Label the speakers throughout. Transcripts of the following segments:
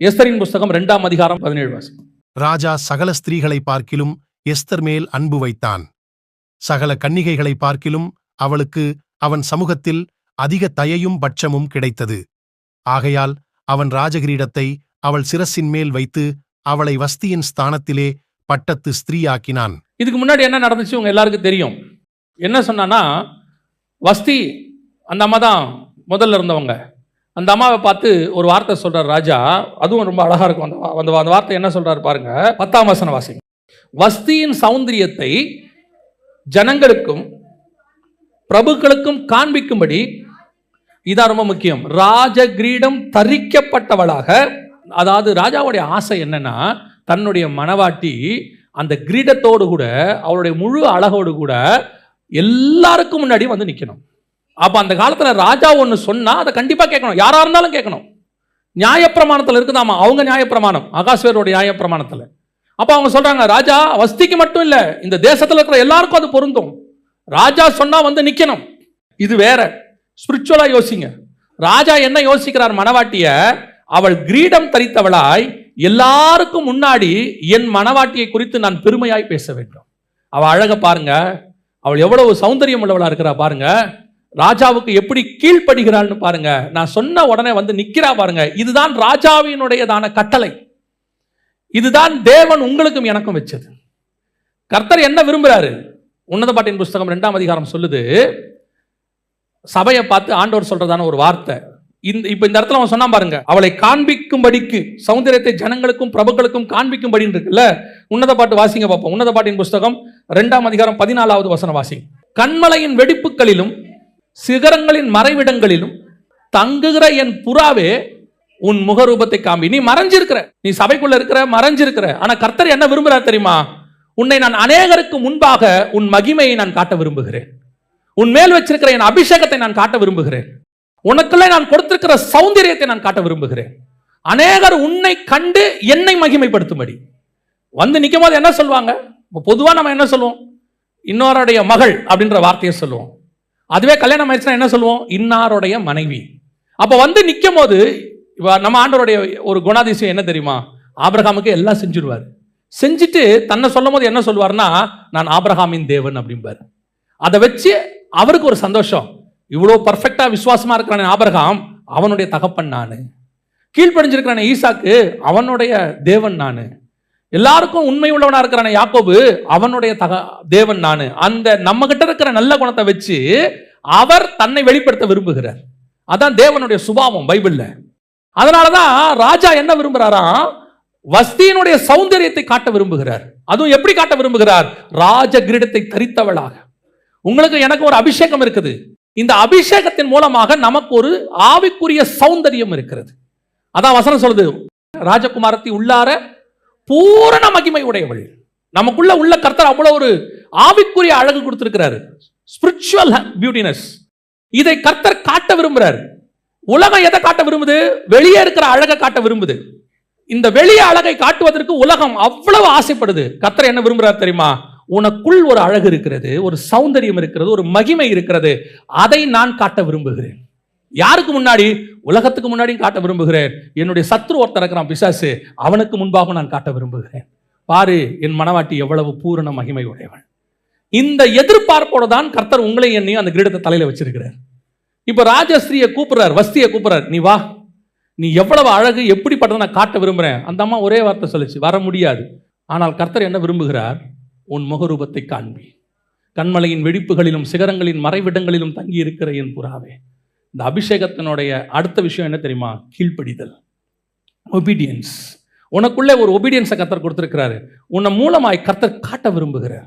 Speaker 1: எஸ்தரின் புஸ்தகம் இரண்டாம் அதிகாரம் பதினேழு வாசம்
Speaker 2: ராஜா சகல ஸ்திரீகளை பார்க்கிலும் எஸ்தர் மேல் அன்பு வைத்தான். சகல கன்னிகைகளை பார்க்கிலும் அவளுக்கு அவன் சமூகத்தில் அதிக தயையும் பட்சமும் கிடைத்தது. ஆகையால் அவன் ராஜகிரீடத்தை அவள் சிரசின் மேல் வைத்து அவளை வஸ்தியின் ஸ்தானத்திலே பட்டத்து ஸ்திரீயாக்கினான்.
Speaker 1: இதுக்கு முன்னாடி என்ன நடந்துச்சு உங்க எல்லாருக்கும் தெரியும். என்ன சொன்னான்னா வஸ்தி அந்த அம்மா தான் முதல்ல இருந்தவங்க. அந்த அம்மாவை பார்த்து ஒரு வார்த்தை சொல்கிறார் ராஜா அதுவும் ரொம்ப அழகா இருக்கும். அந்த அந்த அந்த வார்த்தை என்ன சொல்றாரு பாருங்க பத்தாம் வசன வாசி வஸ்தியின் சௌந்தரியத்தை ஜனங்களுக்கும் பிரபுக்களுக்கும் காண்பிக்கும்படி இதான் ரொம்ப முக்கியம் ராஜ கிரீடம் தரிக்கப்பட்டவளாக அதாவது ராஜாவுடைய ஆசை என்னன்னா தன்னுடைய மனவாட்டி அந்த கிரீடத்தோடு கூட அவளுடைய முழு அழகோடு கூட எல்லாருக்கும் முன்னாடி வந்து நிற்கணும் அப்போ அந்த காலத்தில் ராஜா ஒன்று சொன்னால் அதை கண்டிப்பாக கேட்கணும். யாராக இருந்தாலும் கேட்கணும். நியாயப்பிரமாணத்தில் இருக்குதாமா? அவங்க நியாயப்பிரமாணம். ஆகாஸ்வரோட நியாயப்பிரமாணத்தில். அப்போ அவங்க சொல்கிறாங்க ராஜா வஸ்திக்கு மட்டும் இல்லை. இந்த தேசத்தில் இருக்கிற எல்லாருக்கும் அது பொருந்தும். ராஜா சொன்னால் வந்து நிற்கணும் இது வேற. ஸ்பிரிச்சுவலாக யோசிங்க. ராஜா என்ன யோசிக்கிறார் மனவாட்டிய? அவள் கிரீடம் தரித்தவளாய் எல்லாருக்கும் முன்னாடி என் மணவாட்டியை குறித்து நான் பெருமையாய் பேச வேண்டும். அவள் அழக பாருங்க. அவள் எவ்வளவு சௌந்தரியம் உள்ளவளாக இருக்கிறா பாருங்க. ராஜாவுக்கு எப்படி கீழ்ப்படுகிறாள்னு பாருங்க. நான் சொன்ன உடனே வந்து நிற்கிறா பாருங்க. இதுதான் ராஜாவினுடையதான கட்டளை. இதுதான் தேவன் உங்களுக்கும் எனக்கும் வச்சது. கர்த்தர் என்ன விரும்புகிறாரு உன்னத பாட்டின் புஸ்தகம் ரெண்டாம் அதிகாரம் சொல்லுது. சபையை பார்த்து ஆண்டவர் சொல்றதான ஒரு வார்த்தை. இந்த இப்போ இந்த இடத்துல அவன் சொன்னான் பாருங்க. அவளை காண்பிக்கும்படிக்கு சௌந்தரியத்தை ஜனங்களுக்கும் பிரபுக்களுக்கும் காண்பிக்கும்படின்னு இருக்குல்ல? உன்னத பாட்டு வாசிங்க பார்ப்போம் உன்னத பாட்டின் புஸ்தகம் ரெண்டாம் அதிகாரம் பதினாலாவது வசன வாசிங்க கண்மலையின் வெடிப்புகளிலும் சிகரங்களின் மறைவிடங்களிலும் தங்குகிற என் புறாவே உன் முகரூபத்தை காம்பி நீ மறைஞ்சிருக்கிற. நீ சபைக்குள்ள இருக்கிற மறைஞ்சிருக்கிற. ஆனா கர்த்தர் என்ன விரும்புகிறார் தெரியுமா? உன்னை நான் அநேகருக்கு முன்பாக உன் மகிமையை நான் காட்ட விரும்புகிறேன். உன் மேல் வச்சிருக்கிற என் அபிஷேகத்தை நான் காட்ட விரும்புகிறேன். உனக்குள்ள நான் கொடுத்திருக்கிற சௌந்தரியத்தை நான் காட்ட விரும்புகிறேன். அநேகர் உன்னை கண்டு என்னை மகிமைப்படுத்தும்படி. வந்து நிற்கும் போது என்ன சொல்லுவாங்க பொதுவாக நம்ம என்ன சொல்லுவோம் இன்னொருடைய மகள் அப்படின்ற வார்த்தையை சொல்லுவோம் அதுவே கல்யாணம் ஆயிடுச்சுன்னா என்ன சொல்லுவோம்? இன்னாருடைய மனைவி. அப்போ வந்து நிற்கும் போது நம்ம ஆண்டவருடைய ஒரு குணாதிசயம் என்ன தெரியுமா? ஆபிரகாமுக்கு எல்லாம் செஞ்சிருவார். செஞ்சுட்டு தன்னை சொல்லும் போது என்ன சொல்லுவார்னா நான் ஆபிரகாமின் தேவன் அப்படிம்பார். அதை வச்சு அவருக்கு ஒரு சந்தோஷம். இவ்வளோ பர்ஃபெக்டாக விசுவாசமாக இருக்கிறான் ஆபிரகாம் அவனுடைய தகப்பன் நான். கீழ்ப்படிஞ்சிருக்கிறானே ஈசாக்கு அவனுடைய தேவன் நான். எல்லாருக்கும் உண்மை உள்ளவனா இருக்கிறானே யாக்கோபு? அவனுடைய தக தேவன் நான். அந்த நம்ம கிட்ட இருக்கிற நல்ல குணத்தை வச்சு அவர் தன்னை வெளிப்படுத்த விரும்புகிறார். அதான் தேவனுடைய சுபாவம் பைபிள்ல. அதனாலதான் ராஜா என்ன விரும்புறாராம் வஸ்தியினுடைய சௌந்தரியத்தை காட்ட விரும்புகிறார். அதுவும் எப்படி காட்ட விரும்புகிறார்? ராஜ கிரீடத்தை தரித்தவளாக. உங்களுக்கு எனக்கு ஒரு அபிஷேகம் இருக்குது. இந்த அபிஷேகத்தின் மூலமாக நமக்கு ஒரு ஆவிக்குரிய சௌந்தரியம் இருக்கிறது. அதான் வசனம் சொல்லுது. ராஜகுமாரத்தி உள்ளார பூரண மகிமை உடையவள். நமக்குள்ள உள்ள கர்த்தர் அவ்வளவு ஒரு ஆவிக்குரிய அழகு கொடுத்திருக்கிறாரு. ஸ்பிரிச்சுவல் பியூட்டினஸ் இதை கர்த்தர் காட்ட விரும்புறாரு. உலகம் எதை காட்ட விரும்புது? வெளியே இருக்கிற அழகை காட்ட விரும்புது. இந்த வெளிய அழகை காட்டுவதற்கு உலகம் அவ்வளவு ஆசைப்படுது. கர்த்தர் என்ன விரும்புறாரு தெரியுமா? உனக்குள் ஒரு அழகு இருக்கிறது ஒரு சௌந்தரியம் இருக்கிறது ஒரு மகிமை இருக்கிறது. அதை நான் காட்ட விரும்புகிறேன். யாருக்கு முன்னாடி? உலகத்துக்கு முன்னாடியும் காட்ட விரும்புகிறேன். என்னுடைய சத்ரு ஒருத்தர் இருக்கிறான் பிசாசு. அவனுக்கு முன்பாக நான் காட்ட விரும்புகிறேன். பாரு என் மனவாட்டி எவ்வளவு பூரண மகிமை உடையவன் இந்த எதிர்பார்ப்போட தான் கர்த்தர் உங்களை என்னையும் அந்த கிரீடத்தை தலையில வச்சிருக்கிறார். இப்ப ராஜஸ்ரீயை கூப்பிடுறார் வஸ்தியை கூப்பிடுறார். நீ வா. நீ எவ்வளவு அழகு எப்படிப்பட்டதை நான் காட்ட விரும்புறேன். அந்த அம்மா ஒரே வார்த்தை சொல்லுச்சு வர முடியாது. ஆனால் கர்த்தர் என்ன விரும்புகிறார்? உன் முகரூபத்தை காண்பி. கண்மலையின் வெடிப்புகளிலும் சிகரங்களின் மறைவிடங்களிலும் தங்கி இருக்கிற என் புறாவே. இந்த அபிஷேகத்தினுடைய அடுத்த விஷயம் என்ன தெரியுமா? கீழ்ப்படிதல். ஒபீடியன்ஸ் உனக்குள்ளே ஒரு ஒபீடியன்ஸை கத்தர் கொடுத்துருக்கிறாரு. உன்னை மூலமாய் கர்த்தர் காட்ட விரும்புகிறார்.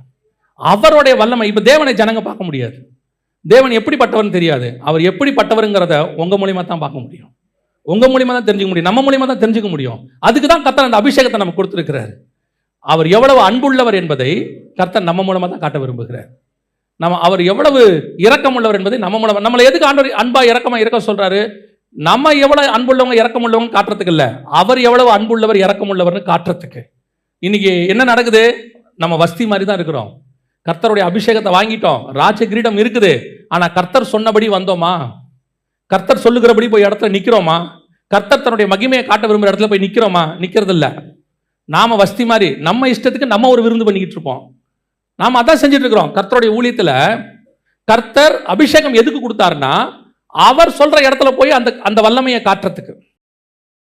Speaker 1: அவருடைய வல்லமை இப்போ தேவனை ஜனங்க பார்க்க முடியாது. தேவன் எப்படிப்பட்டவர்னு தெரியாது. அவர் எப்படிப்பட்டவருங்கிறத உங்கள் மூலியமாக தான் பார்க்க முடியும். உங்கள் மூலியமாக தான் தெரிஞ்சுக்க முடியும். நம்ம மூலியமாக தான் தெரிஞ்சுக்க முடியும். அதுக்கு தான் கத்தர் அந்த அபிஷேகத்தை நம்ம கொடுத்துருக்கிறாரு. அவர் எவ்வளவு அன்புள்ளவர் என்பதை கர்த்தர் நம்ம மூலமாக தான் காட்ட விரும்புகிறார். நம்ம அவர் எவ்வளவு இரக்கமுள்ளவர் என்பதை நம்ம மூலம் நம்மளை எதுக்கு ஆண்டவர் அன்பா இறக்கமாக இருக்க சொல்றாரு? நம்ம எவ்வளவு அன்புள்ளவங்க இறக்கமுள்ளவங்க காட்டுறதுக்கு இல்ல. அவர் எவ்வளவு அன்புள்ளவர் இரக்கமுள்ளவர்னு காட்டுறதுக்கு. இன்னைக்கு என்ன நடக்குது? நம்ம வஸ்தி மாதிரி தான் இருக்கிறோம். கர்த்தருடைய அபிஷேகத்தை வாங்கிட்டோம். ராஜ கிரீடம் இருக்குது. ஆனா கர்த்தர் சொன்னபடி வந்தோமா? கர்த்தர் சொல்லுகிறபடி போய் இடத்துல நிற்கிறோமா கர்த்தர் தன்னுடைய மகிமையை காட்ட விரும்புகிற இடத்துல போய் நிற்கிறோமா நிற்கிறது இல்லை நாம வஸ்தி மாதிரி நம்ம இஷ்டத்துக்கு நம்ம ஒரு விருந்து பண்ணிக்கிட்டு இருப்போம். நாம் அதான் செஞ்சுட்டு இருக்கிறோம் கர்த்தருடைய ஊழியத்தில் கர்த்தர் அபிஷேகம் எதுக்கு கொடுத்தாருன்னா அவர் சொல்ற இடத்துல போய் அந்த அந்த வல்லமையை காட்டுறதுக்கு.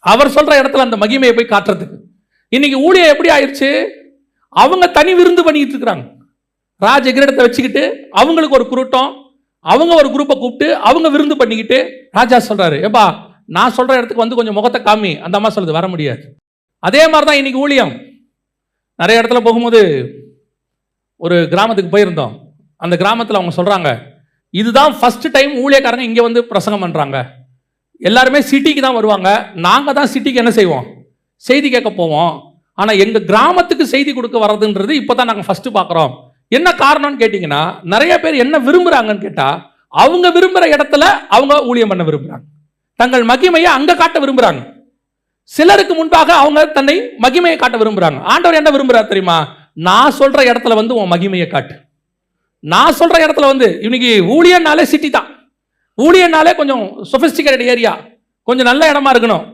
Speaker 1: அவர் சொல்ற இடத்துல அந்த மகிமையை போய் காட்டுறதுக்கு. இன்னைக்கு ஊழியம் எப்படி ஆயிடுச்சு அவங்க தனி விருந்து பண்ணிக்கிட்டு இருக்கிறாங்க ராஜ கிரீடத்தை வச்சுக்கிட்டு அவங்களுக்கு ஒரு குருட்டம் அவங்க ஒரு குரூப்பை கூப்பிட்டு அவங்க விருந்து பண்ணிக்கிட்டு ராஜா சொல்றாரு ஏப்பா நான் சொல்ற இடத்துக்கு வந்து கொஞ்சம் முகத்தை காமி அந்த அம்மா சொல்லுது வர முடியாது. அதே மாதிரி தான் இன்னைக்கு ஊழியம். நிறைய இடத்துல போகும்போது ஒரு கிராமத்துக்கு போயிருந்தோம். அந்த கிராமத்தில் அவங்க சொல்கிறாங்க இதுதான் ஃபஸ்ட்டு டைம் ஊழியக்காரங்க இங்கே வந்து பிரசங்கம் பண்ணுறாங்க எல்லாருமே சிட்டிக்கு தான் வருவாங்க. நாங்கள் தான் சிட்டிக்கு என்ன செய்வோம்? செய்தி கேட்க போவோம். ஆனால் எங்கள் கிராமத்துக்கு செய்தி கொடுக்க வர்றதுன்றது இப்போ தான் நாங்கள் ஃபஸ்ட்டு பார்க்குறோம் என்ன காரணம்னு கேட்டிங்கன்னா நிறைய பேர் என்ன விரும்புகிறாங்கன்னு கேட்டால் அவங்க விரும்புகிற இடத்துல அவங்க ஊழியம் பண்ண விரும்புகிறாங்க தங்கள் மகிமையை அங்கே காட்ட விரும்புகிறாங்க சிலருக்கு முன்பாக அவங்க தன்னை மகிமையை காட்ட விரும்புகிறாங்க ஆண்டவர் என்ன விரும்புகிறார் தெரியுமா? நான் சொல்கிற இடத்துல வந்து உன் மகிமையை காட்டு. நான் சொல்கிற இடத்துல வந்து இன்னைக்கு ஊழியனாலே சிட்டி தான். ஊழியனாலே கொஞ்சம் சொஃபிஸ்டிகேட்டட் ஏரியா கொஞ்சம் நல்ல இடமா இருக்கணும்.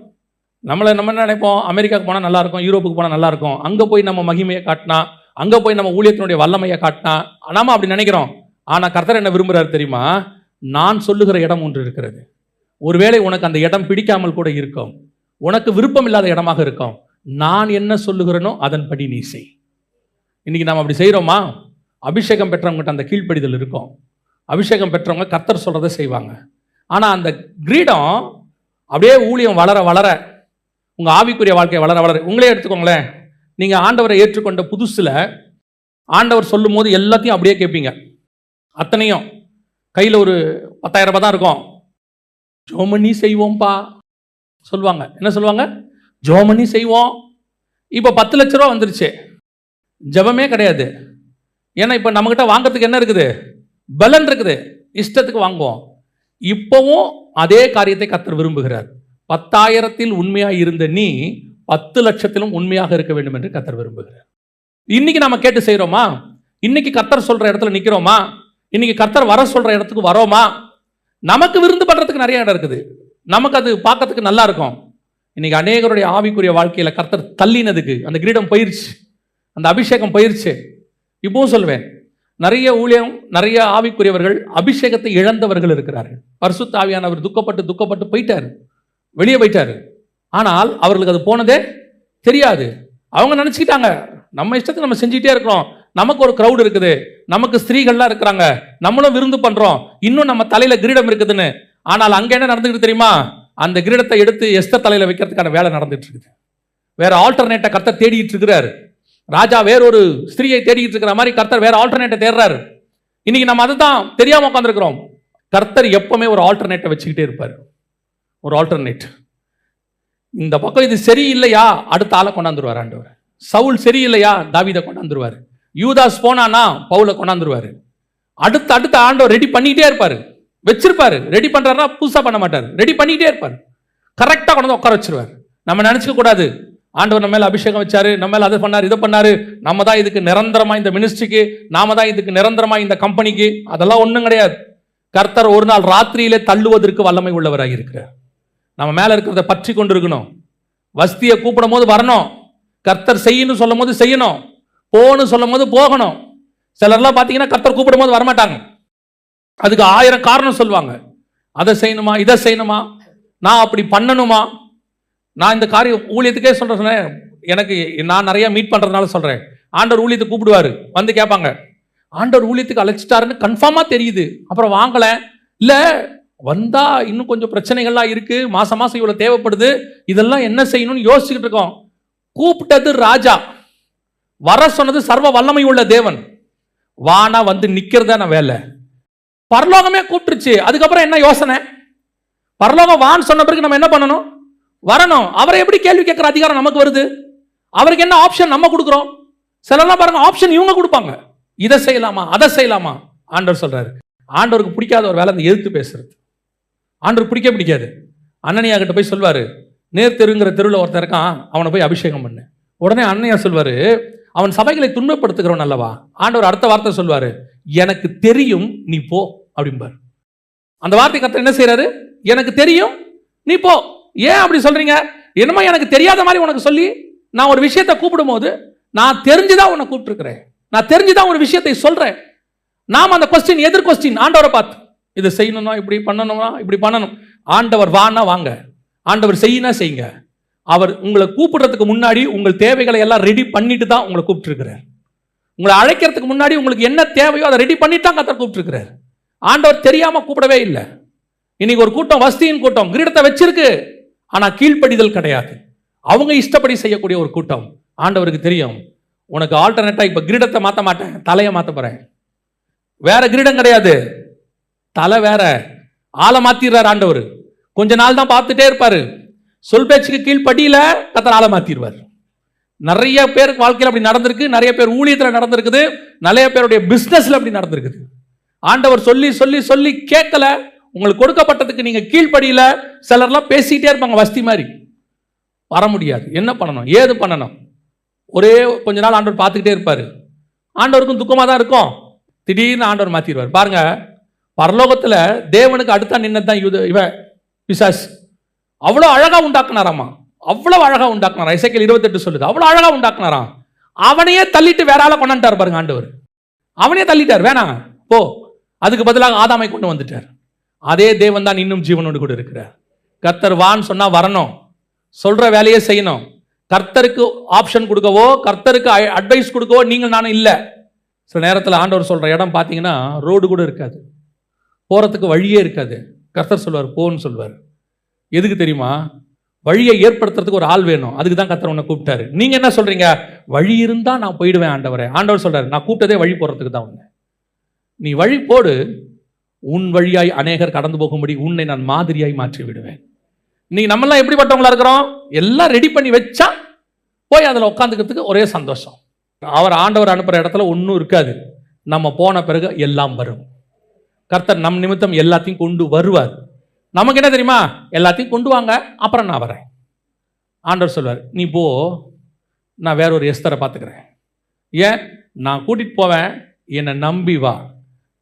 Speaker 1: நம்மளை நம்ம என்ன நினைப்போம்? அமெரிக்காவுக்கு போனால் நல்லா இருக்கும் யூரோப்புக்கு போனால் நல்லா இருக்கும். அங்கே போய் நம்ம மகிமையை காட்டினா அங்கே போய் நம்ம ஊழியத்தினுடைய வல்லமையை காட்டினா நாம அப்படி நினைக்கிறோம். ஆனால் கர்த்தர் என்ன விரும்புகிறாரு தெரியுமா? நான் சொல்லுகிற இடம் ஒன்று இருக்கிறது. ஒருவேளை உனக்கு அந்த இடம் பிடிக்காமல் கூட இருக்கும். உனக்கு விருப்பம் இல்லாத இடமாக இருக்கும். நான் என்ன சொல்லுகிறேனோ அதன்படி நீ செய். இன்றைக்கி நாம் அப்படி செய்கிறோமா அபிஷேகம் பெற்றவங்ககிட்ட அந்த கீழ்ப்படிதல் இருக்கும். அபிஷேகம் பெற்றவங்க கத்தர் சொல்கிறத செய்வாங்க. ஆனால் அந்த கிரீடம் அப்படியே ஊழியம் வளர வளர உங்கள் ஆவிக்குரிய வாழ்க்கை வளர வளர உங்களே எடுத்துக்கோங்களேன். நீங்கள் ஆண்டவரை ஏற்றுக்கொண்ட புதுசில் ஆண்டவர் சொல்லும் போது எல்லாத்தையும் அப்படியே கேட்பீங்க. அத்தனையும். கையில் ஒரு பத்தாயிரம் ரூபாய் தான் இருக்கும். ஜோமனி செய்வோம்ப்பா சொல்லுவாங்க. என்ன சொல்லுவாங்க? ஜோமனி செய்வோம். இப்போ பத்து லட்ச ரூபா வந்துருச்சு. ஜெபமே கிடையாது. ஏன்னா இப்போ நம்மக்கிட்ட வாங்குறதுக்கு என்ன இருக்குது? பலன் இருக்குது. இஷ்டத்துக்கு வாங்குவோம். இப்போவும் அதே காரியத்தை கத்தர் விரும்புகிறார். பத்தாயிரத்தில் உண்மையாக இருந்த நீ பத்து லட்சத்திலும் உண்மையாக இருக்க வேண்டும் என்று கத்தர் விரும்புகிறார். இன்னைக்கு நம்ம கேட்டு செய்கிறோமா இன்னைக்கு கத்தர் சொல்கிற இடத்துல நிற்கிறோமா இன்னைக்கு கத்தர் வர சொல்கிற இடத்துக்கு வரோமா? நமக்கு விருந்து பண்ணுறதுக்கு நிறைய இடம் இருக்குது. நமக்கு அது பார்க்கறதுக்கு நல்லா இருக்கும். இன்னைக்கு அநேகருடைய ஆவிக்குரிய வாழ்க்கையில் கர்த்தர் தள்ளினதுக்கு அந்த கிரீடம் போயிருச்சு. அந்த அபிஷேகம் போயிருச்சு. இப்பவும் சொல்வேன். நிறைய ஊழியம் நிறைய ஆவிக்குரியவர்கள் அபிஷேகத்தை இழந்தவர்கள் இருக்கிறார்கள். பரிசுத்த ஆவியானவர் துக்கப்பட்டு துக்கப்பட்டு போயிட்டாரு. வெளியே போயிட்டாரு. ஆனால் அவர்களுக்கு அது போனதே தெரியாது. அவங்க நினச்சிக்கிட்டாங்க நம்ம இஷ்டத்தை நம்ம செஞ்சுக்கிட்டே இருக்கிறோம். நமக்கு ஒரு க்ரௌடு இருக்குது. நமக்கு ஸ்திரீகள்லாம் இருக்கிறாங்க. நம்மளும் விருந்து பண்ணுறோம் இன்னும் நம்ம தலையில் கிரீடம் இருக்குதுன்னு. ஆனால் அங்கே என்ன நடந்துக்கிட்டு தெரியுமா? அந்த கிரீடத்தை எடுத்து எஸ்த தலையில் வைக்கிறதுக்கான வேலை நடந்துட்டு இருக்குது. வேற ஆல்டர்னேட்டை கத்த தேடிட்டு இருக்கிறாரு. ராஜா வேறொரு ஸ்திரீயை தேடிக்கிட்டு இருக்கிற மாதிரி கர்த்தர் வேற ஆல்டர்னேட்டை தேடுறாரு. இன்னைக்கு நம்ம அதுதான் தெரியாமல் உட்காந்துருக்கிறோம் கர்த்தர் எப்பவுமே ஒரு ஆல்டர்னேட்டை வச்சுக்கிட்டே இருப்பார். ஒரு ஆல்டர்னேட் இந்த பக்கம் இது சரியில்லையா? அடுத்த ஆளை கொண்டாந்துருவார் ஆண்டவர். சவுல் சரியில்லையா? தாவிதை கொண்டாந்துருவார். யூதாஸ் போனானா பவுலை கொண்டாந்துருவாரு. அடுத்த அடுத்த ஆண்டவர் ரெடி பண்ணிக்கிட்டே இருப்பார். வச்சிருப்பாரு. ரெடி பண்ணுறாருனா புதுசாக பண்ண மாட்டார். ரெடி பண்ணிக்கிட்டே இருப்பார். கரெக்டாக கொண்டாந்து உட்கார வச்சிருவார். நம்ம நினச்சிக்க கூடாது. ஆண்டவர் நம்ம மேலே அபிஷேகம் வச்சாரு நம்ம மேலே அதை பண்ணார் இதை பண்ணார். நம்ம தான் இதுக்கு நிரந்தரமாக இந்த மினிஸ்ட்ரிக்கு நாம தான் இதுக்கு நிரந்தரமாக இந்த கம்பெனிக்கு அதெல்லாம் ஒன்றும் கிடையாது. கர்த்தர் ஒரு நாள் ராத்திரியிலே தள்ளுவதற்கு வல்லமை உள்ளவராக இருக்கிறார். நம்ம மேலே இருக்கிறத பற்றி கொண்டு இருக்கணும் வஸ்தியை கூப்பிடும் போது வரணும். கர்த்தர் செய்யணும் சொல்லும் போது செய்யணும். போன்னு சொல்லும் போது போகணும். சிலர்லாம் பார்த்தீங்கன்னா கர்த்தர் கூப்பிடும் போது வரமாட்டாங்க. அதுக்கு ஆயிரம் காரணம் சொல்லுவாங்க. அதை செய்யணுமா இதை செய்யணுமா? நான் அப்படி பண்ணணுமா? நான் இந்த காரியம் ஊழியத்துக்கே சொல்கிறேன் சொன்னேன். எனக்கு நான் நிறையா மீட் பண்ணுறதுனால சொல்கிறேன் ஆண்டவர் ஊழியத்தை கூப்பிடுவாரு. வந்து கேட்பாங்க. ஆண்டவர் ஊழியத்துக்கு அழைச்சிட்டாருன்னு கன்ஃபார்மாக தெரியுது. அப்புறம் வாங்கலை. இல்லை வந்தால் இன்னும் கொஞ்சம் பிரச்சனைகள்லாம் இருக்குது மாதம் மாதம் இவ்வளோ தேவைப்படுது. இதெல்லாம் என்ன செய்யணும்னு யோசிச்சுக்கிட்டு இருக்கோம். கூப்பிட்டது ராஜா. வர சொன்னது சர்வ வல்லமை உள்ள தேவன். வானா வந்து நிக்கிறதான வேலை. பரலோகமே கூப்பிட்டுருச்சு. அதுக்கப்புறம் என்ன யோசனை? பரலோகம் வான்னு சொன்ன பிறகு நம்ம என்ன பண்ணணும்? வரணும். அவரை எப்படி கேள்வி கேட்குற அதிகாரம் நமக்கு வருது? அவருக்கு என்ன ஆப்ஷன் நம்ம கொடுக்குறோம்? சிலலாம் பாருங்க ஆப்ஷன் இவங்க கொடுப்பாங்க. இதை செய்யலாமா அதை செய்யலாமா? ஆண்டவர் சொல்றாரு. ஆண்டவருக்கு பிடிக்காத ஒரு வேலை அந்த எதிர்த்து பேசுறது. ஆண்டவர் பிடிக்க பிடிக்காது. அண்ணனியா கிட்ட போய் சொல்வாரு நேர் தெருங்கிற தெருவில் ஒருத்தர் இருக்கான் அவனை போய் அபிஷேகம் பண்ணு. உடனே அண்ணையா சொல்வாரு அவன் சபைகளை துன்பப்படுத்துகிறவன் அல்லவா? ஆண்டவர் அடுத்த வார்த்தை சொல்வாரு எனக்கு தெரியும் நீ போ அப்படிம்பார். அந்த வார்த்தை கத்த என்ன செய்யறாரு எனக்கு தெரியும் நீ போ. ஏன் அப்படி சொல்கிறீங்க என்னமோ எனக்கு தெரியாத மாதிரி உனக்கு சொல்லி நான் ஒரு விஷயத்தை கூப்பிடும்போது நான் தெரிஞ்சுதான் உன்னை கூப்பிட்டுருக்கிறேன். நான் தெரிஞ்சுதான் ஒரு விஷயத்தை சொல்கிறேன் நாம் அந்த கொஸ்டின் எதிர் கொஸ்டின் ஆண்டவரை பார்த்து இதை செய்யணும்னா இப்படி பண்ணணும்னா இப்படி பண்ணணும். ஆண்டவர் வான்னா வாங்க. ஆண்டவர் செய்யினா செய்யுங்க. அவர் உங்களை கூப்பிடுறதுக்கு முன்னாடி உங்கள் தேவைகளை எல்லாம் ரெடி பண்ணிட்டு தான் உங்களை கூப்பிட்டுருக்கிறார். உங்களை அழைக்கிறதுக்கு முன்னாடி உங்களுக்கு என்ன தேவையோ அதை ரெடி பண்ணிட்டு தான் கத்தர் கூப்பிட்டுருக்கிறார். ஆண்டவர் தெரியாமல் கூப்பிடவே இல்லை. இன்னைக்கு ஒரு கூட்டம் வஸ்தியின் கூட்டம் கிரீடத்தை வச்சிருக்கு. ஆனால் கீழ்ப்படிதல் கிடையாது. அவங்க இஷ்டப்படி செய்யக்கூடிய ஒரு கூட்டம். ஆண்டவருக்கு தெரியும். உனக்கு ஆல்டர்னேட்டாக இப்போ கிரீடத்தை மாற்ற மாட்டேன் தலையை மாற்ற போகிறேன் வேற கிரீடம் கிடையாது. தலை வேற. ஆளை மாற்றிடுறார் ஆண்டவர். கொஞ்ச நாள் தான் பார்த்துட்டே இருப்பார். சொல் பேச்சுக்கு கீழ்ப்படியில் கத்தர் ஆளை மாற்றிடுவார் நிறைய பேருக்கு வாழ்க்கையில் அப்படி நடந்திருக்கு. நிறைய பேர் ஊழியத்தில் நடந்திருக்குது. நிறைய பேருடைய பிஸ்னஸில் அப்படி நடந்திருக்குது. ஆண்டவர் சொல்லி சொல்லி சொல்லி கேட்கல. உங்களுக்கு கொடுக்கப்பட்டதுக்கு நீங்கள் கீழ்ப்படியில் சிலர்லாம் பேசிக்கிட்டே இருப்பாங்க வஸ்தி மாதிரி. வர முடியாது. என்ன பண்ணணும்? ஏது பண்ணணும்? ஒரே கொஞ்ச நாள் ஆண்டவர் பார்த்துக்கிட்டே இருப்பார். ஆண்டவருக்கும் துக்கமாக தான் இருக்கும். திடீர்னு ஆண்டவர் மாற்றிடுவார் பாருங்க பரலோகத்தில் தேவனுக்கு அடுத்தா நின்று தான் யூத இவன் பிசாஸ் அவ்வளோ அழகாக உண்டாக்குனாராம்மா அவ்வளோ அழகாக உண்டாக்குனாரா இசைக்கல் இருபத்தெட்டு சொல்லுது. அவ்வளோ அழகாக உண்டாக்குனாராம். அவனையே தள்ளிட்டு வேற ஆளை கொண்டாண்டார் பாருங்க ஆண்டவர். அவனையே தள்ளிட்டார். வேணாம் போ. அதுக்கு பதிலாக ஆதாமை கொண்டு வந்துட்டார். அதே தேவன் தான் இன்னும் ஜீவனோடு கூட இருக்கிறார். கர்த்தர் வான்னு சொன்னால் வரணும். சொல்கிற வேலையை செய்யணும். கர்த்தருக்கு ஆப்ஷன் கொடுக்கவோ கர்த்தருக்கு அட்வைஸ் கொடுக்கவோ நீங்கள் நானும் இல்லை. சில நேரத்தில் ஆண்டவர் சொல்கிற இடம் பார்த்தீங்கன்னா ரோடு கூட இருக்காது. போகிறதுக்கு வழியே இருக்காது. கர்த்தர் சொல்வார் போன்னு சொல்வார். எதுக்கு தெரியுமா? வழியை ஏற்படுத்துறதுக்கு ஒரு ஆள் வேணும். அதுக்கு தான் கர்த்தர் உன்னை கூப்பிட்டாரு. நீங்கள் என்ன சொல்கிறீங்க வழி இருந்தால் நான் போயிடுவேன் ஆண்டவரை. ஆண்டவர் சொல்கிறார் நான் கூப்பிட்டதே வழி போகிறதுக்கு தான் உன்னை. நீ வழி போடு உன் வழியாய் அநேகர் கடந்து போகும்படி உன்னை நான் மாதிரியாய் மாற்றி விடுவேன் நீ நம்மெல்லாம் எப்படிப்பட்டவங்களா இருக்கிறோம்? எல்லாம் ரெடி பண்ணி வச்சா போய் அதில் உட்காந்துக்கிறதுக்கு ஒரே சந்தோஷம். அவர் ஆண்டவர் அனுப்புகிற இடத்துல ஒன்றும் இருக்காது. நம்ம போன பிறகு எல்லாம் வரும். கர்த்தர் நம் நிமித்தம் எல்லாத்தையும் கொண்டு வருவார். நமக்கு என்ன தெரியுமா? எல்லாத்தையும் கொண்டு வாங்க அப்புறம் நான் வரேன். ஆண்டவர் சொல்வார் நீ போ நான் வேற ஒரு எஸ்தரை பார்த்துக்கிறேன். ஏன்? நான் கூட்டிகிட்டு போவேன் என்னை நம்பி வா.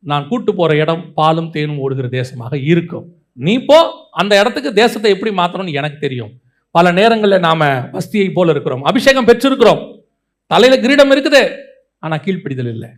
Speaker 1: நான் கூட்டு போகிற இடம் பாலும் தேனும் ஓடுகிற தேசமாக இருக்கும். நீ போ அந்த இடத்துக்கு தேசத்தை எப்படி மாற்றணும்னு எனக்கு தெரியும். பல நேரங்களில் நாம் வஸ்தியை போல் இருக்கிறோம். அபிஷேகம் பெற்றிருக்கிறோம். தலையில் கிரீடம் இருக்குது ஆனால் கீழ்ப்பிடிதல் இல்லை.